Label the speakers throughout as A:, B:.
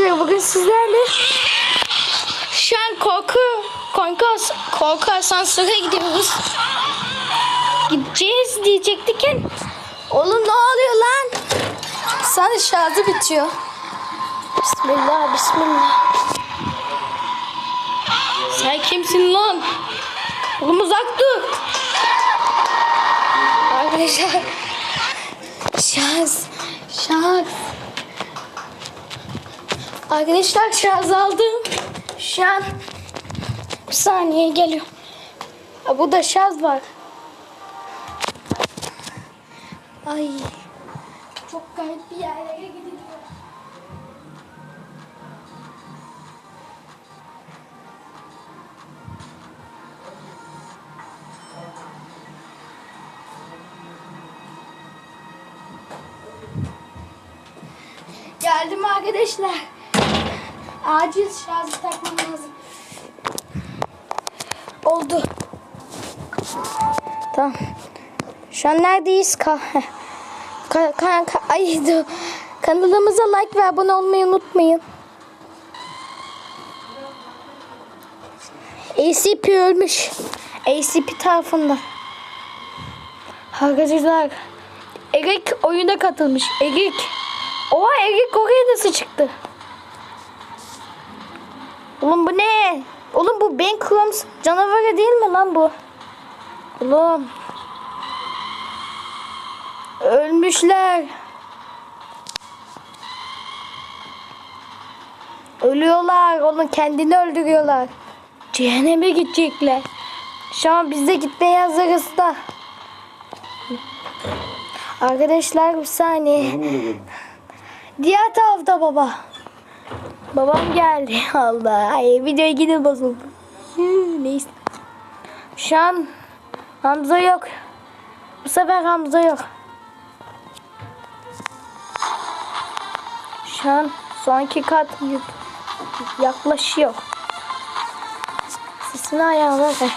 A: Bugün sizlerle şu an korku korku, korku asansöre gidiyoruz. Gideceğiz diyecektken oğlum ne oluyor lan? Sana şarjı bitiyor. Bismillah bismillah. Sen kimsin lan? Oğlum uzak dur. Arkadaşlar şarj şarj Arkadaşlar şarj aldım. Şu an bir saniye geliyor. Ha, bu da şarj var. Ay. Çok garip bir yerlere gidiliyor. Geldim arkadaşlar. Acil şarjı takmam lazım. Oldu. Tamam. Şu an neredeyiz? Ka ka ka ka Ay. Kanalımıza like ve abone olmayı unutmayın. ACP ölmüş. ACP tarafından. Arkadaşlar. Erik oyuna katılmış. Erik. Oha Erik oraya nasıl çıktı? Oğlum bu ne? Oğlum bu Bankrooms canavarı değil mi lan bu? Oğlum. Ölmüşler. Ölüyorlar. Oğlum kendini öldürüyorlar. Cehenneme gidecekler. Şu an biz de gitmeye hazırız da. Arkadaşlar bir saniye. Diğer tarafta baba. Babam geldi. Allah. Ay videoya gidin bozuldu. Neyse. Şu an Hamza yok. Bu sefer Hamza yok. Şu an sonki kat yaklaşıyor. Sesini ayağına ver.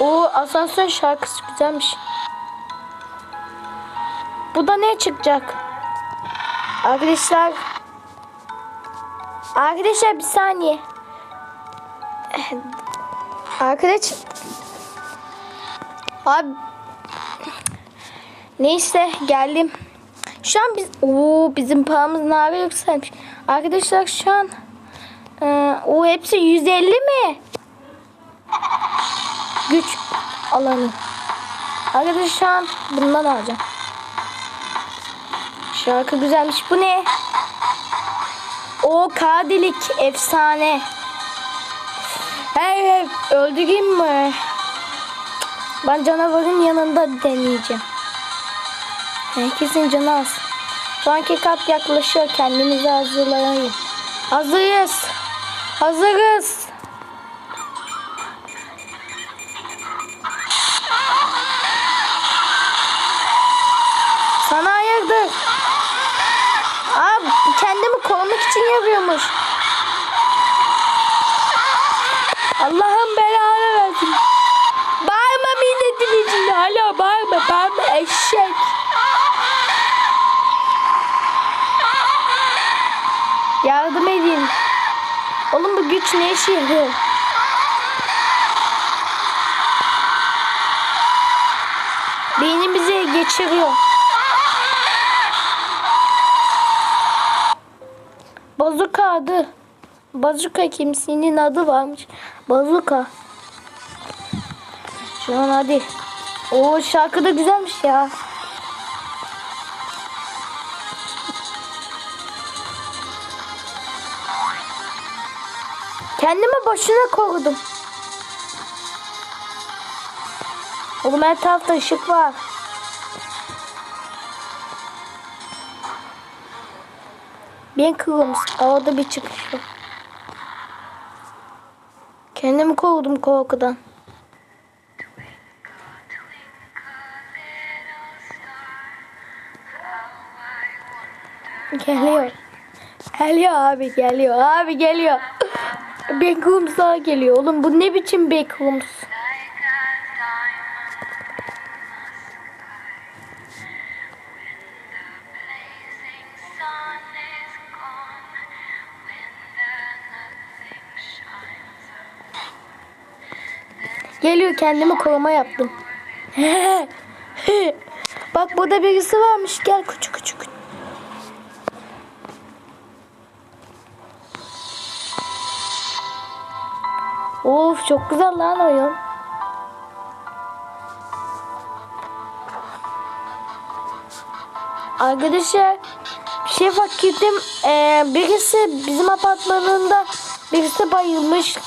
A: O asansör şarkısı güzelmiş. Bu da ne çıkacak? Arkadaşlar Arkadaşlar bir saniye. Arkadaş Abi Neyse geldim. Şu an biz Oo bizim paramız ne ara yükselmiş. Arkadaşlar şu an e, o hepsi 150 mi? Güç alanı. Arkadaşlar şu an bundan alacağım. Şarkı güzelmiş. Bu ne? O kadilik efsane. Hey, öldüreyim mi? Ben canavarın yanında deneyeceğim. Herkesin canı az. Sonraki kat yaklaşıyor. Kendinizi hazırlayın. Hazırız. Hazırız. İçin yapıyormuş. Allah'ım belanı versin. Bağırma milletin içinde. Hala bağırma. Bağırma eşek. Yardım edin. Oğlum bu güç ne işe yarıyor? Beynimizi geçiriyor. Bazuka adı. Bazuka kimsinin adı varmış. Bazuka. Şu an hadi. O şarkı da güzelmiş ya. Kendimi boşuna korudum. Oğlum her tarafta ışık var. Ben kırılmış. Orada bir çıkış var. Kendimi korudum korkudan. Geliyor. Geliyor abi geliyor. Abi geliyor. Backrooms daha geliyor. Oğlum bu ne biçim backrooms? Geliyor kendimi koruma yaptım. Bak burada birisi varmış. Gel küçük küçük. Of çok güzel lan oyun. Arkadaşlar bir şey fark ettim. Ee, birisi bizim apartmanında birisi bayılmış.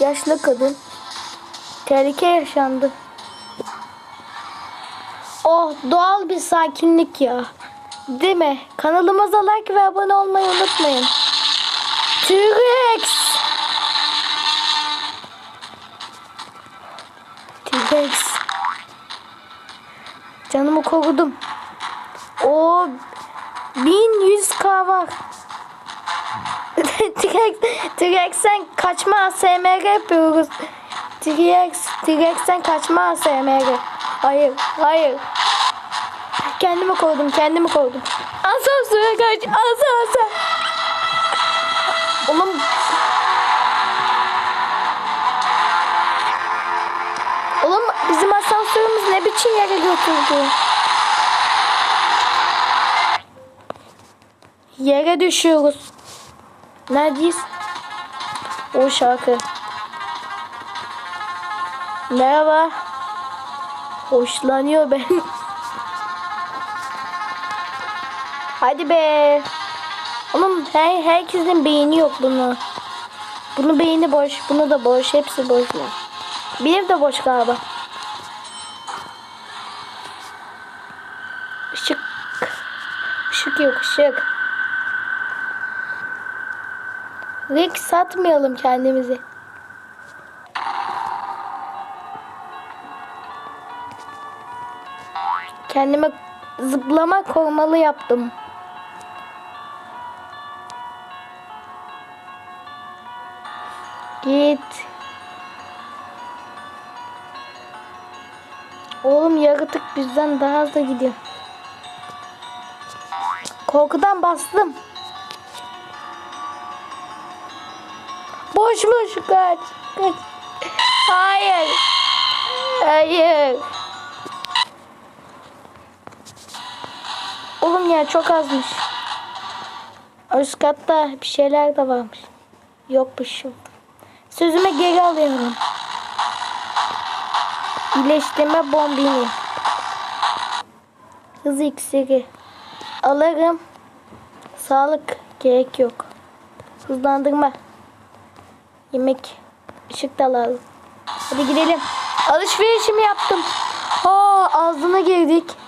A: Yaşlı kadın. Tehlike yaşandı. Oh doğal bir sakinlik ya. Değil mi? Kanalımıza like ve abone olmayı unutmayın. T-Rex. T-Rex. Canımı korudum. O 1100k var. T-Rex, T-Rex'ten kaçma ASMR yapıyoruz. T-Rex, T-Rex'ten kaçma ASMR. Hayır, hayır. Kendimi korudum, kendimi korudum. Asansöre kaç, asansör. Oğlum. Oğlum bizim asansörümüz ne biçim yere götürdü? Yere düşüyoruz. Neredeyiz? O şarkı. Merhaba. Hoşlanıyor ben. Hadi be. Oğlum her, herkesin beyni yok bunu. Bunun beyni boş. Bunu da boş. Hepsi boş. Benim de boş galiba. Işık. Işık yok ışık. Rick satmayalım kendimizi. Kendime zıplama korumalı yaptım. Git. Oğlum yaratık bizden daha hızlı gidiyor. Korkudan bastım. Boşmuş kaç. Kaç. Hayır. Hayır. Oğlum ya çok azmış. Üst katta bir şeyler de varmış. Yok bir şey. Sözüme geri alıyorum. İyileştirme bombini. Hız iksiri. Alırım. Sağlık gerek yok. Hızlandırma. Yemek. Işık da lazım. Hadi gidelim. Alışverişimi yaptım. Aa ağzına girdik.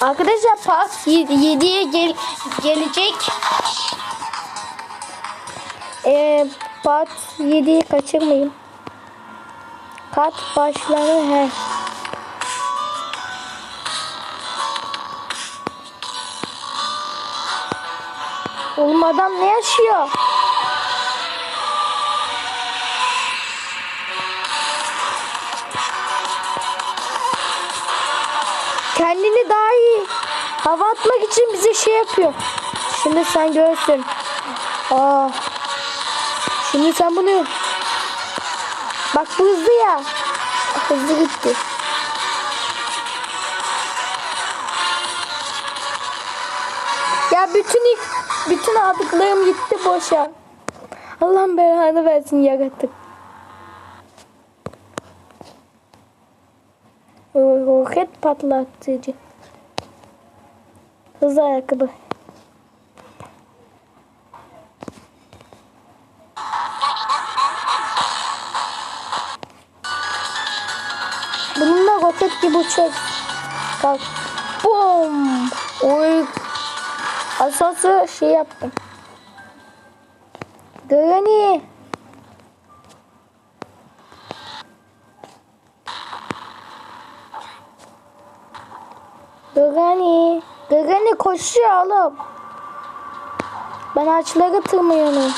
A: Arkadaşlar part 7'ye gel gelecek. Ee, part 7'yi kaçırmayın. Kat başları her. Oğlum adam ne yaşıyor? Kendini daha iyi hava atmak için bize şey yapıyor. Şimdi sen görsün. Aa. Şimdi sen bunu Bak bu hızlı ya. Hızlı gitti. Ya bütün ilk, bütün aldıklarım gitti boşa. Allah'ım belanı versin yaratık. Roket patlatıcı. Hızlı ayakkabı. Bununla roket gibi uçak. Kalk. Bum. Oy. Asası şey yaptım. Granny. Granny. Granny koşuyor oğlum. Ben ağaçlara tırmanıyorum.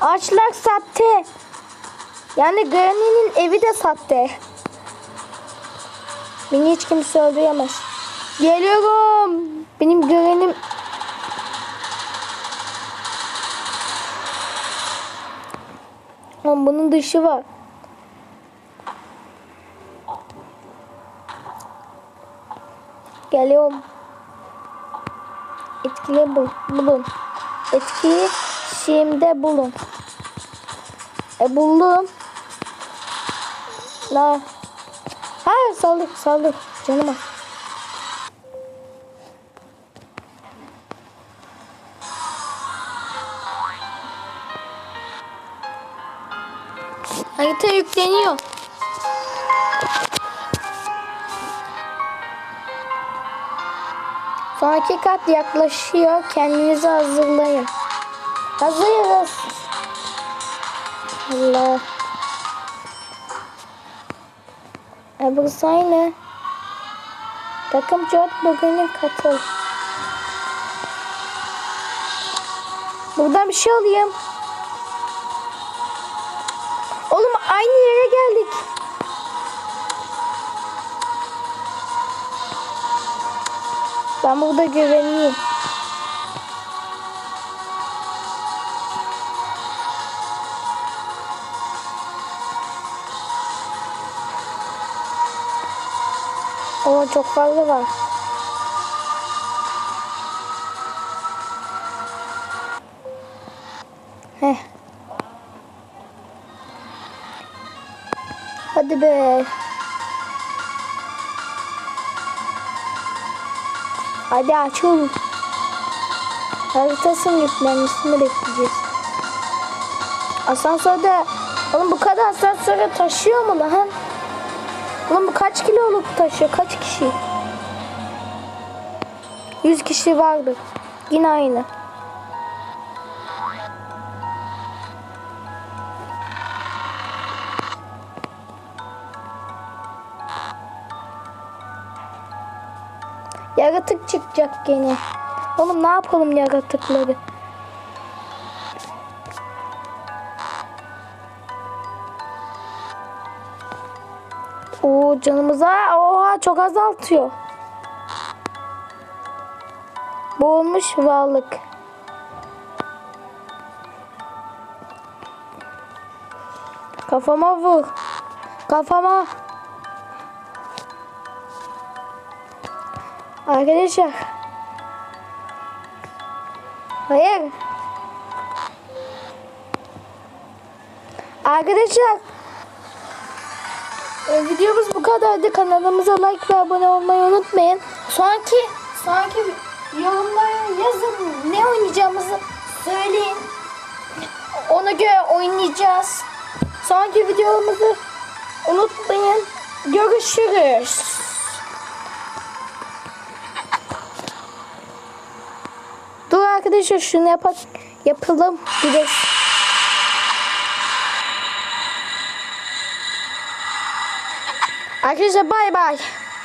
A: Ağaçlar sahte. Yani Granny'nin evi de sahte. Beni hiç kimse öldüremez. Geliyorum. Benim Granny'm... Ama bunun dışı var. Geliyorum. Etkili bul, bulun. Etkiyi şimdi bulun. E buldum. La. Hayır saldır saldır. Canıma. Harita yükleniyor. Sonraki kat yaklaşıyor. Kendinizi hazırlayın. Hazırız. Allah. E burası. Takım çok bugünün katıl. Buradan bir şey alayım. Oğlum aynı yere geldik. Ben burada güvenliyim. Oo çok fazla var. Hadi açıl. Haritasının yüklenmesini bekleyeceğiz. Asansörde oğlum bu kadar asansöre taşıyor mu lan? Oğlum bu kaç kiloluk taşıyor? Kaç kişi? 100 kişi vardı. Yine aynı. Yaratık çıkacak gene. Oğlum ne yapalım yaratıkları? Oo canımıza oha çok azaltıyor. Boğulmuş varlık. Kafama vur. Kafama. Arkadaşlar. Hayır. Arkadaşlar. e, Videomuz bu kadardı. Kanalımıza like ve abone olmayı unutmayın. Sonraki sonraki yorumlara yazın. Ne oynayacağımızı söyleyin. Ona göre oynayacağız. Sonraki videomuzu unutmayın. Görüşürüz. Arkadaşlar şunu yapak yapalım. Gidelim. Arkadaşlar bay bay.